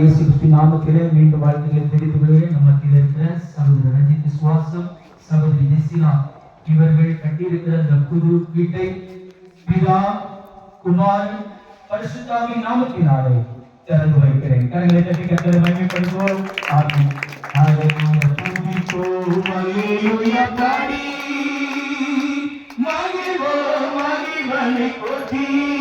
இயேசு கிறிஸ்து நாமத்திலே மீண்டும் வாழ்த்துக்களை தெரிந்து கொள்கிறேன். நம்ம இருக்கிற சகோதரர் ரஞ்சித் விசுவாசம் சகோதரி ஜெசினா இவர்கள் கட்டியிருக்கிற அந்த புது வீட்டை பிதா குமார் பரிசுத்தாவின் நாமத்தினாலே திறந்து வைக்கிறேன். கரங்களை தட்டி கத்தரை மகிமைப்படுத்துவோம். ஆமென். ஹalleluya துதிப்போம் ஹalleluya பாடி மகிழ்வோம் மகிழ்வனை போற்றி.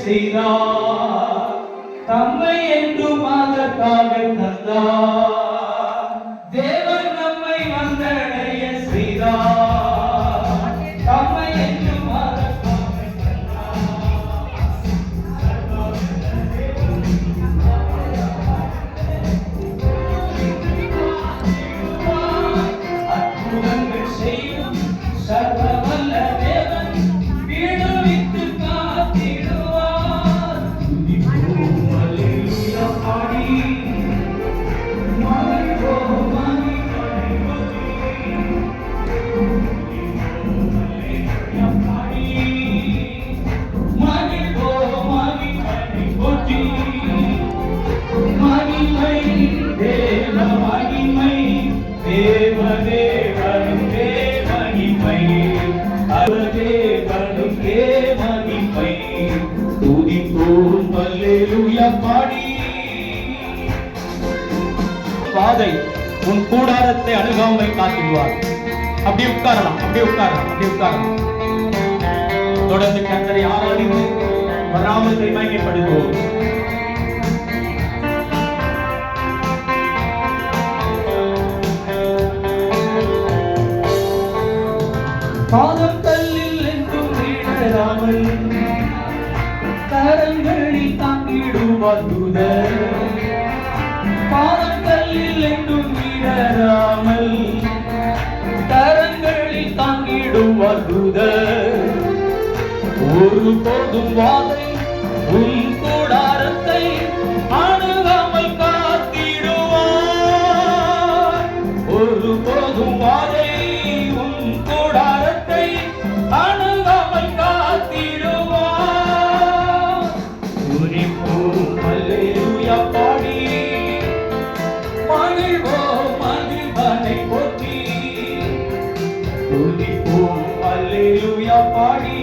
செய்தார் தம்மை என்று மாதத்தாக தந்தார். தேவ தேவனுக்கே மகிமை அவ தேவனுக்கே மகிமை துதிப்போம் அல்லேலூயா பாடி. பாதை உன் கூடாரத்தை அணுகாமை காத்திடுவார். அப்படியே உட்காரலாம் அப்படியே உட்காரலாம் அப்படியே உட்காரலாம். தொடர்ந்து கத்தரை ஆராதித்து வராமல் மகிமைப்படுத்துவோம் பாதம் கல்லில் என்றும் வீழராமல் கரங்களில் தாங்கிடுவார் தூதர் பாதம் கல்லில் என்றும் வீழராமல் கரங்களில் தாங்கிடுவார் தூதர் ஒரு போதும் வாதை உன் கூடாரத்தை அணுகாமல் காத்திடுவார் ஒரு போதும் அல்லேலூயா பாடி